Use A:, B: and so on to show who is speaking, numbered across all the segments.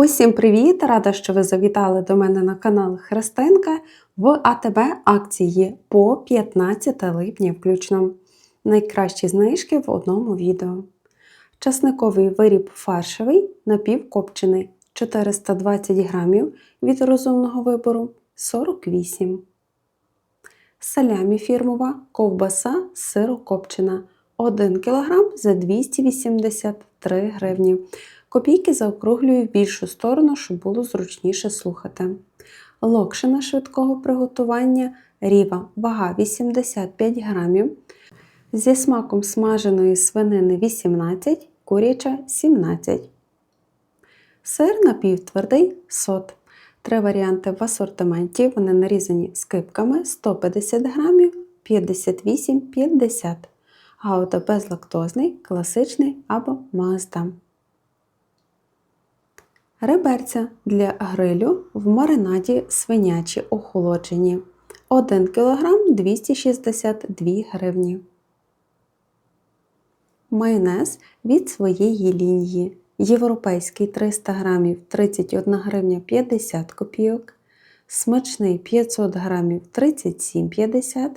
A: Усім привіт! Рада, що ви завітали до мене на канал Христинка в АТБ акції по 15 липня включно. Найкращі знижки в одному відео. Часниковий виріб фаршевий напівкопчений 420 грамів від розумного вибору 48. Салямі фірмова ковбаса сирокопчена 1 кг за 283 гривні. Копійки заокруглюю в більшу сторону, щоб було зручніше слухати. Локшина швидкого приготування ріва, вага 85 грамів. Зі смаком смаженої свинини 18, куряча 17. Сир напівтвердий сот. Три варіанти в асортименті. Вони нарізані скипками 150 грамів 58-50 Гауда безлактозний, класичний або Мазда. Реберця для грилю в маринаді свинячі охолоджені 1 кг 262 гривні. Майонез від своєї лінії. Європейський 300 г 31 гривня 50 копійок. Смачний 500 г 37,50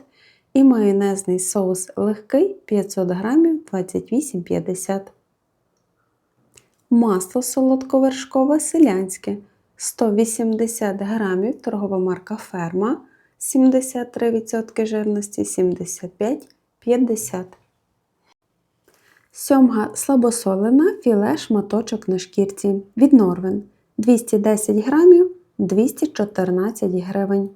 A: і майонезний соус легкий 500 г 28,50 Масло солодковершкове селянське 180 г, торгова марка Ферма 73% жирності 75-50. Сьомга слабосолена філе шматочок на шкірці від Норвен 210 г 214 гривень.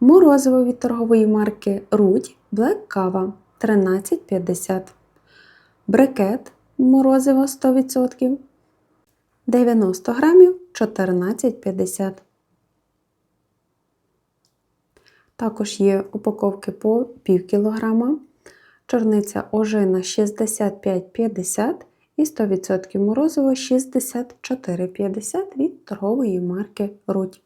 A: Морозиво від торгової марки Рудь Black Кава 13,50. Брикет морозиво 100%. 90 грамів 14,50. Також є упаковки по пів кілограма. Чорниця ожина 65,50 і 100% морозиво 64,50 від торгової марки Рудь.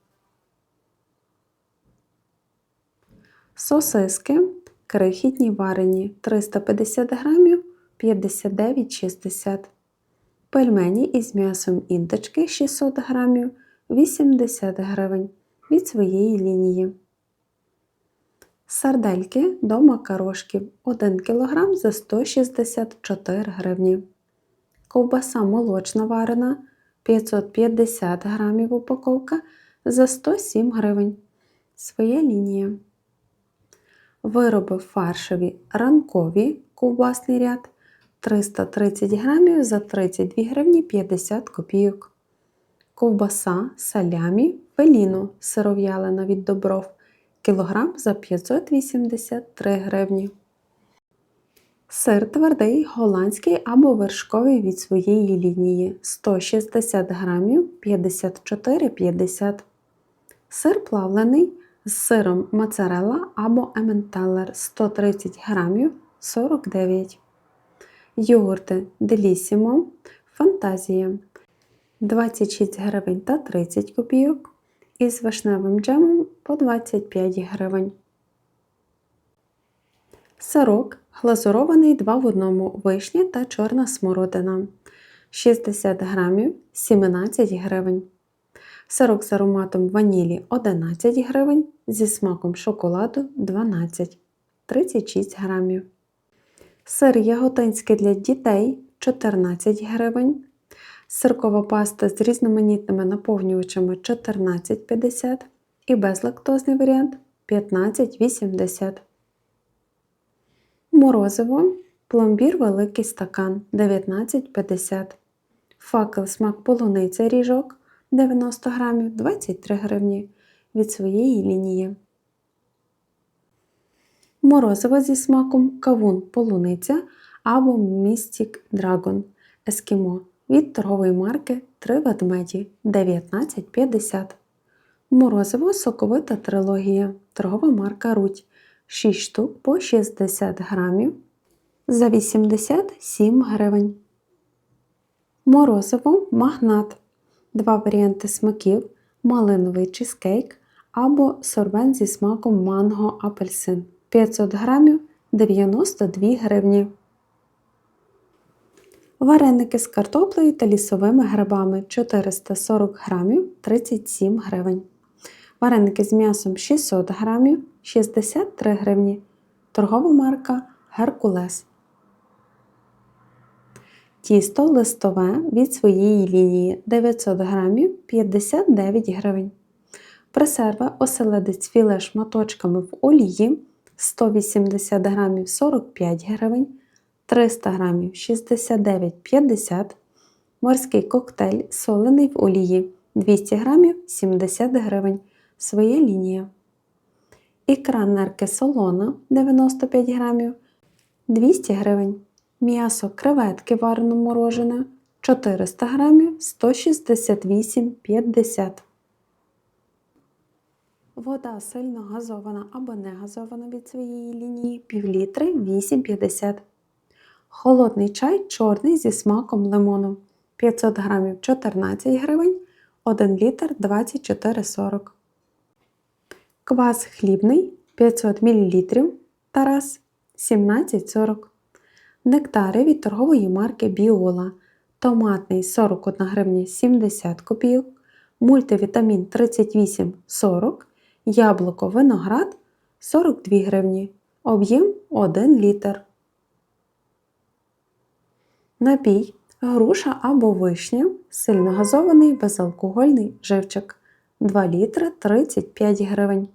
A: Сосиски крихітні варені 350 грамів 59,60 Пельмені із м'ясом індички 600 грамів 80 гривень від своєї лінії. Сардельки до макарошки 1 кг за 164 гривні. Ковбаса молочна варена 550 грамів упаковка за 107 гривень. Своя лінія. Вироби фаршеві ранкові ковбасний ряд 330 грамів за 32 гривні 50 копійок. Ковбаса салямі феліно сиров'ялина від добров. Кілограм за 583 гривні. Сир твердий голландський або вершковий від своєї лінії. 160 грамів 54,50 Сир плавлений з сиром моцарелла або ементалер 130 грамів 49 Йогурти Делісімо Фантазія 26 гривень та 30 копійок. Із вишневим джемом по 25 гривень. Сирок глазурований 2 в 1 вишня та чорна смородина 60 грамів 17 гривень. Сирок з ароматом ванілі 11 гривень, зі смаком шоколаду 12 36 грамів. Сир яготинський для дітей 14 гривень. Сиркова паста з різноманітними наповнювачами 14,50 і безлактозний варіант 15,80. Морозиво пломбір великий стакан 19,50. Факел смак полуниця ріжок 90 грамів 23 гривні від своєї лінії. Морозиво зі смаком кавун полуниця або Mystic Dragon Ескімо від торгової марки 3 ведмеді 19,50. Морозиво соковита трилогія. Торгова марка Руть 6 штук по 60 грамів за 87 гривень. Морозиво магнат. Два варіанти смаків: малиновий чизкейк або сорбен зі смаком манго апельсин 500 грамів 92 гривні. Вареники з картоплею та лісовими грибами 440 грамів 37 гривень. Вареники з м'ясом 600 грамів 63 гривні. Торгова марка Геркулес. Тісто листове від своєї лінії 900 грамів 59 гривень. Пресерва оселедець філе шматочками в олії 180 грамів 45 гривень, 300 грамів 69,50 Морський коктейль солений в олії 200 грамів 70 гривень. Своя лінія. Ікра нерки солона 95 грамів 200 гривень. М'ясо креветки варено морожене 400 грамів 168,50 Вода сильно газована або не газована від своєї лінії пів літри 8,50 Холодний чай чорний зі смаком лимону 500 грамів 14 гривень, 1 літр 24,40 Квас хлібний 500 мл Тарас 17,40 Нектари від торгової марки Біола. Томатний 41 гривня 70 копійок, мультивітамін 38,40, яблуко виноград 42 гривні, об'єм 1 літр. Напій груша або вишня, сильно газований безалкогольний живчик 2 літри 35 гривень.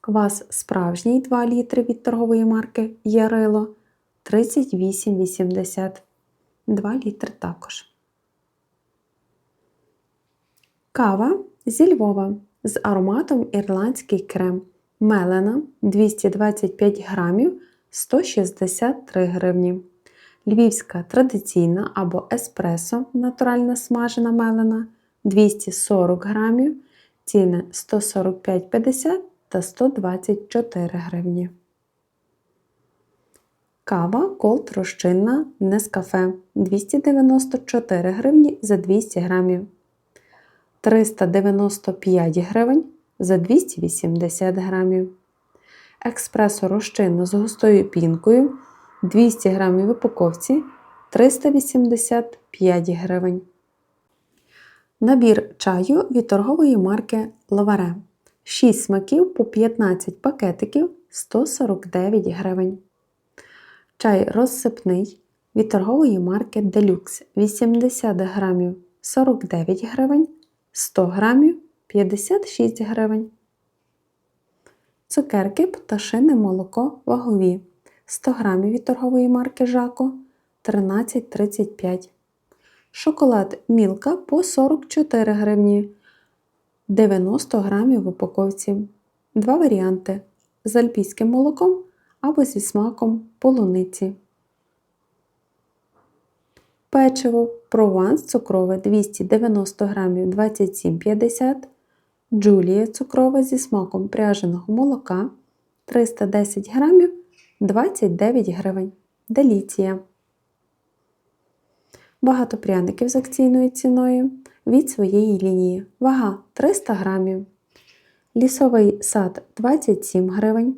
A: Квас справжній 2 літри від торгової марки Ярило 38,80 2 літри також. Кава зі Львова з ароматом ірландський крем. Мелена 225 грамів 163 гривні. Львівська традиційна або еспресо натуральна смажена мелена 240 грамів, ціни 145,50 та 124 гривні. Кава колд розчинна Нескафе 294 гривні за 200 грамів. 395 гривень за 280 грамів. Експресо розчинно з густою пінкою 200 грамів в упаковці 385 гривень. Набір чаю від торгової марки Лаваре. 6 смаків по 15 пакетиків 149 гривень. Чай розсипний від торгової марки Deluxe 80 грамів 49 гривень, 100 грамів 56 гривень. Цукерки пташине молоко вагові 100 грамів від торгової марки Жако 13,35. Шоколад Мілка по 44 гривні 90 грамів в упаковці. Два варіанти з альпійським молоком або зі смаком полуниці. Печиво прованс цукрове 290 грамів 27,50 Джулія цукрова зі смаком пряженого молока 310 грамів 29 гривень. Деліція. Багато пряників з акційною ціною від своєї лінії. Вага 300 грамів. Лісовий сад 27 гривень.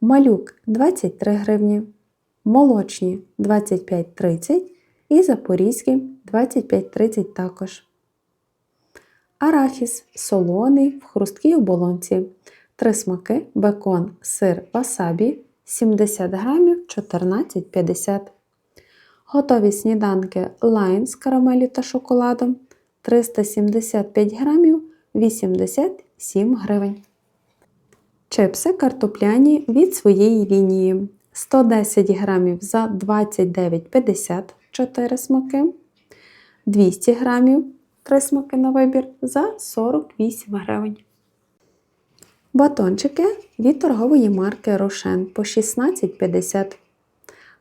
A: Малюк 23 гривні. Молочні 25,30 і запорізькі 25,30 також. Арахіс солоний в хрусткій оболонці. Три смаки, бекон, сир, васабі 70 грамів 14,50 Готові сніданки лайн з карамелі та шоколадом 375 грамів 87 гривень. Чипси картопляні від своєї лінії 110 грамів за 29,50 4 смаки, 200 грамів 3 смаки на вибір за 48 гривень. Батончики від торгової марки Рошен по 16,50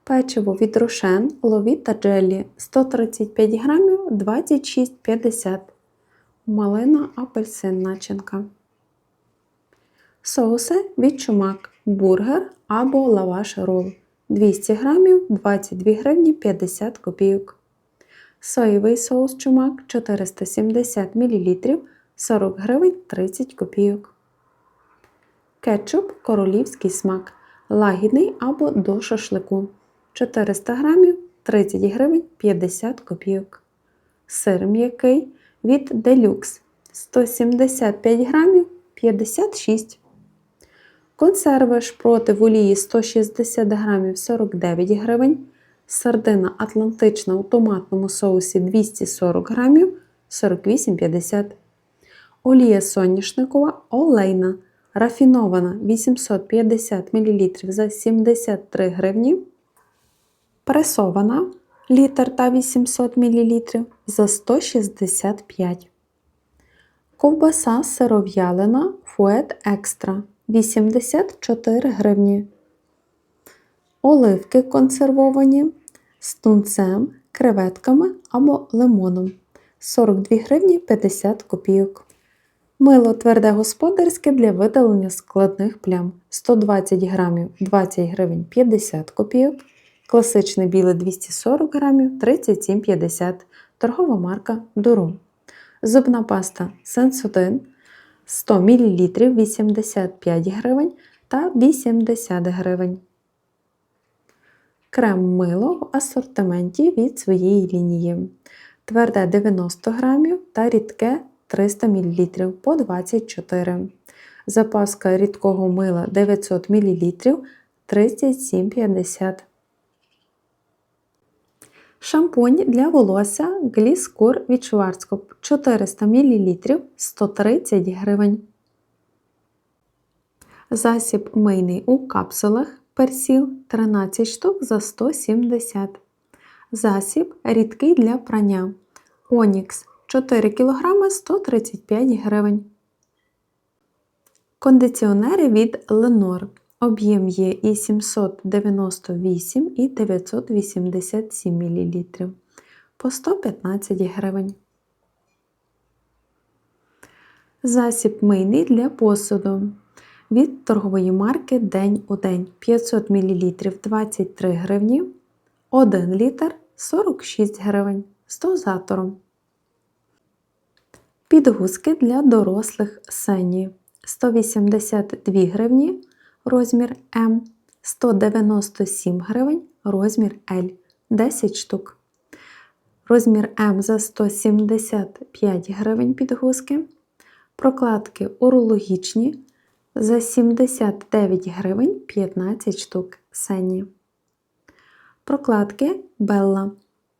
A: Печиво від Рошен, ловіт та джелі 135 грамів 26,50 Малина апельсин начинка. Соуси від чумак, бургер або лаваш рол 200 грамів 22 гривні 50 копійок. Соєвий соус чумак 470 мл 40 гривень 30 копійок. Кетчуп королівський смак лагідний або до шашлику 400 грамів 30 гривень 50 копійок. Сир м'який від Deluxe 175 грамів 56. Консерви шпроти в олії 160 грамів 49 гривень. Сардина Атлантична у томатному соусі 240 грамів 48,50. Олія соняшникова олейна рафінована 850 мл за 73 гривні. Пресована літр та 800 мл за 165. Ковбаса сиров'ялина Фует Екстра 84 гривні. Оливки консервовані з тунцем, креветками або лимоном 42 гривні 50 копійок. Мило тверде господарське для видалення складних плям 120 грамів 20 гривень 50 копійок. Класичне біле 240 грамів 37,50 торгова марка Дуру. Зубна паста Sensodyne 100 мл 85 гривень та 80 гривень. Крем мило в асортименті від своєї лінії. Тверде 90 грамів та рідке 300 мл по 24 Запаска рідкого мила 900 мл 37,50 Шампунь для волосся Гліскур від Шварцкоп 400 мл 130 гривень. Засіб мийний у капсулах персіл 13 штук за 170 Засіб рідкий для прання. Онікс 4 кг 135 гривень. Кондиціонери від Lenor. Об'єм є і 798 і 987 мл по 115 гривень. Засіб мийний для посуду. Від торгової марки День у день 500 мл 23 гривні, 1 літр 46 гривень з дозатором. Підгузки для дорослих сені 182 гривні розмір М, 197 гривень розмір L 10 штук. Розмір М за 175 гривень підгузки. Прокладки урологічні за 79 гривень 15 штук сені. Прокладки Белла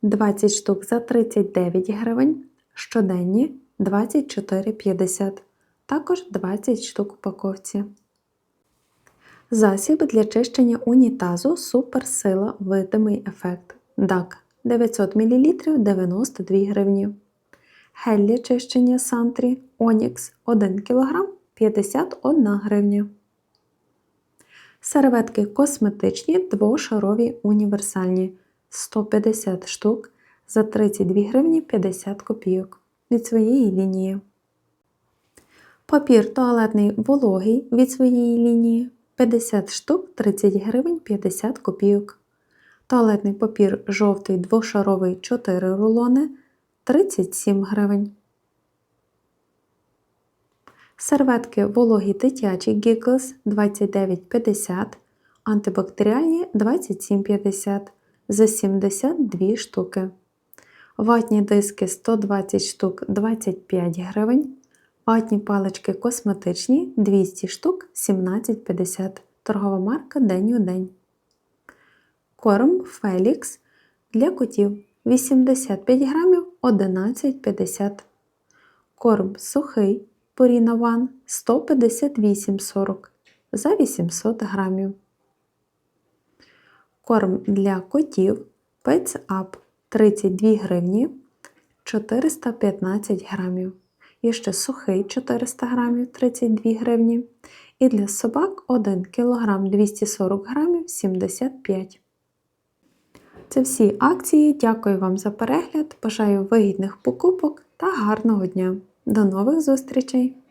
A: 20 штук за 39 гривень. Щоденні 24,50. Також 20 штук упаковці. Засіб для чищення унітазу Суперсила видимий ефект. DAC 900 мл 92 гривні. Гель для чищення Сантрі Онікс 1 кг 51 гривня. Серветки косметичні двошарові універсальні 150 штук за 32 гривні 50 копійок від своєї лінії. Папір туалетний вологий від своєї лінії 50 штук 30 гривень 50 копійок. Туалетний папір жовтий двошаровий 4 рулони 37 гривень. Серветки вологі дитячі Giggles 29,50, антибактеріальні 27,50 за 72 штуки. Ватні диски 120 штук 25 гривень. Ватні палички косметичні 200 штук 17,50. Торгова марка День у день. Корм Фелікс для котів 85 грамів 11,50. Корм сухий Purina One 158,40 за 800 грамів. Корм для котів Pets Up 32 гривні 415 грамів. Є ще сухий 400 грамів 32 гривні. І для собак 1 кг 240 грамів 75 Це всі акції. Дякую вам за перегляд. Бажаю вигідних покупок та гарного дня! До нових зустрічей!